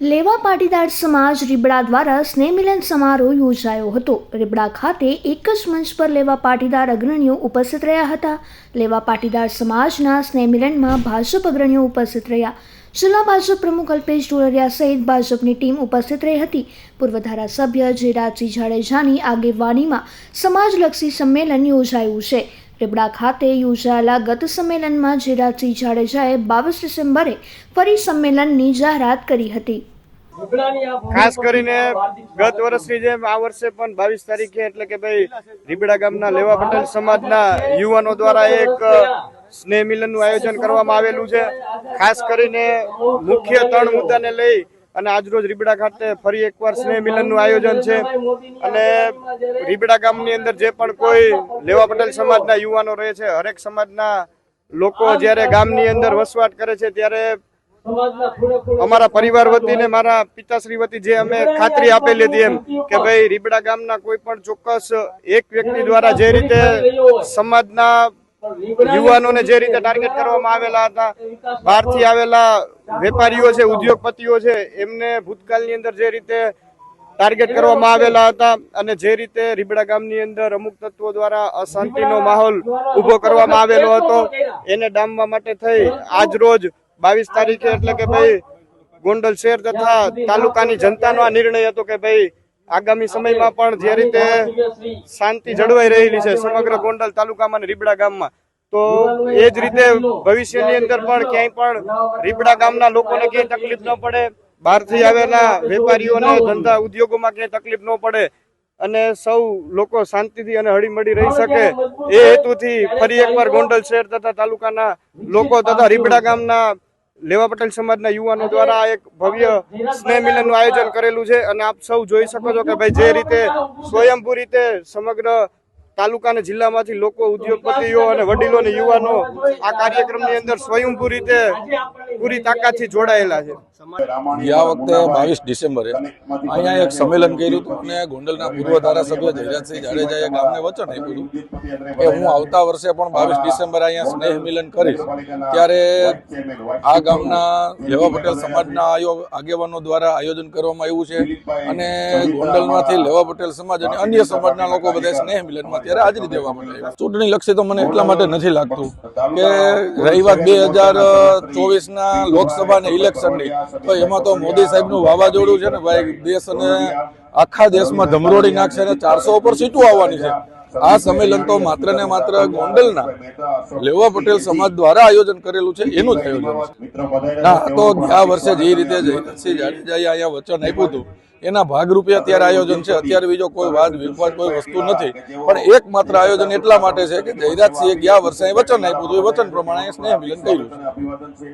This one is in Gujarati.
લેવા પાટીદાર સમાજ રીબડા દ્વારા સ્નેહમિલન સમારોહ યોજાયો હતો. રીબડા ખાતે એક જ મંચ પર લેવા પાટીદાર અગ્રણીઓ ઉપસ્થિત રહ્યા હતા. લેવા પાટીદાર સમાજના સ્નેહમિલનમાં ભાજપ અગ્રણીઓ ઉપસ્થિત રહ્યા. જિલ્લા ભાજપ પ્રમુખ અલ્પેશ ડોલરિયા સહિત ભાજપની ટીમ ઉપસ્થિત રહી હતી. પૂર્વ ધારાસભ્ય જયરાજસિંહ જાડેજાની આગેવાનીમાં સમાજલક્ષી સંમેલન યોજાયું છે. રીબડા ખાતે યોજાયેલા ગત સંમેલનમાં જીરાજસિંહ જાડેજાએ બાવીસ ડિસેમ્બરે ફરી સંમેલનની જાહેરાત કરી હતી. ખાસ કરીને ગત વર્ષની જેમ આ વર્ષે પણ બાવીસ તારીખે એટલે કે ભાઈ રીબડા ગામના લેવા પટેલ સમાજના યુવાનો દ્વારા એક સ્નેહ મિલનનું આયોજન કરવામાં આવેલું છે. ખાસ કરીને મુખ્ય ત્રણ મુદ્દાને લઈ અને આજરોજ રીબડા ખાતે ફરી એકવાર સ્નેહ મિલનનું આયોજન છે. અને રીબડા ગામની અંદર જે પણ કોઈ લેવા પટેલ સમાજના યુવાનો રહે છે, હરેક સમાજના લોકો જ્યારે ગામની અંદર વસવાટ કરે છે, ત્યારે અમારા પરિવાર વતી ને મારા પિતાશ્રી વતી જે અમે ખાતરી આપેલી હતી એમ કે ભાઈ, રીબડા ગામના કોઈ પણ ચોક્કસ એક વ્યક્તિ દ્વારા જે રીતે સમાજના યુવાનોને જે રીતે ટાર્ગેટ કરવામાં આવેલા હતા, બહારથી આવેલા વેપારીઓ છે, ઉદ્યોગપતિઓ છે, એમને ભૂતકાળની અંદર જે રીતે ટાર્ગેટ કરવામાં આવેલા હતા અને જે રીતે રીબડા ગામની અંદર અમુક તત્વો દ્વારા અશાંતિનો માહોલ ઊભો કરવામાં આવેલો હતો, એને ડામવા માટે થઈ આજ રોજ બાવીસ તારીખે એટલે કે ભાઈ ગોંડલ શહેર તથા તાલુકાની જનતાનો આ નિર્ણય હતો કે ભાઈ આગામી સમયમાં પણ જે રીતે શાંતિ જળવાઈ રહેલી છે સમગ્ર ગોંડલ તાલુકામાં રીબડા ગામમાં, તો એ જ રીતે ભવિષ્યની અંદર પણ ક્યાંય પણ રીબડા ગામના લોકોને ક્યાંય તકલીફ ન પડે, બહારથી આવેલા વેપારીઓને, ધંધા ઉદ્યોગોમાં ક્યાંય તકલીફ ન પડે, અને સૌ લોકો શાંતિથી અને હળીમળી રહી શકે, એ હેતુથી ફરી એકવાર ગોંડલ શહેર તથા તાલુકાના લોકો તથા રીબડા ગામના લેવા પટેલ સમાજના યુવાનો દ્વારા એક ભવ્ય સ્નેહ મિલનનું આયોજન કરેલું છે અને આપ સૌ જોઈ શકો છો કે ભાઈ જે રીતે સ્વયંભૂ રીતે સમગ્ર તાલુકા અને જિલ્લામાંથી લોકો, ઉદ્યોગપતિઓ અને વડીલો અને યુવાનો આ કાર્યક્રમની અંદર સ્વયંભૂ રીતે પૂરી તાકાતથી જોડાયેલા છે. ગયા વખતે બાવીસ ડિસેમ્બરે અહીંયા એક સંમેલન કર્યું હતું અને ગોંડલના પૂર્વ ધારાસભ્ય જયરાજસિંહ જાડેજાએ ગામને વચન આપ્યું હતું કે હું આવતા વર્ષે પણ બાવીસ ડિસેમ્બરે અહીંયા સ્નેહ મિલન કરીશ. ત્યારે આ ગામના લેવા પટેલ સમાજના આગેવાનો દ્વારા આયોજન કરવામાં આવ્યું છે અને ગોંડલમાંથી લેવા પટેલ સમાજ અને અન્ય સમાજના લોકો બધા સ્નેહ મિલનમાં ત્યારે હાજરી દેવા માટે ચૂંટણી લક્ષી તો મને એટલા માટે નથી લાગતું કે રહી વાત બે હજાર ચોવીસના લોકસભાના ઇલેક્શનની તો એમાં તો મોદી સાહેબનું વાવાઝોડું છે ને ભાઈ, દેશ અને આખા દેશમાં ધમરોડી નાખશે અને ચારસો ઉપર સીટો આવવાની છે. આ સંમેલન તો માત્ર ને માત્ર ગોંડલના લેવા પટેલ સમાજ દ્વારા આયોજન કરેલું છે, એનું જ આયોજન ના તો ગયા વર્ષે જે રીતે જયરાજસિંહ જાડેજાએ અહીંયા વચન આપ્યું હતું, એના ભાગરૂપે અત્યારે આયોજન છે. અત્યારે બીજો કોઈ વાદ વિવાદ કોઈ વસ્તુ નથી. પણ એક માત્ર આયોજન એટલા માટે છે કે જયરાજસિંહે ગયા વર્ષે વચન આપ્યું હતું. એ વચન પ્રમાણે સ્નેહ મિલન કર્યું છે.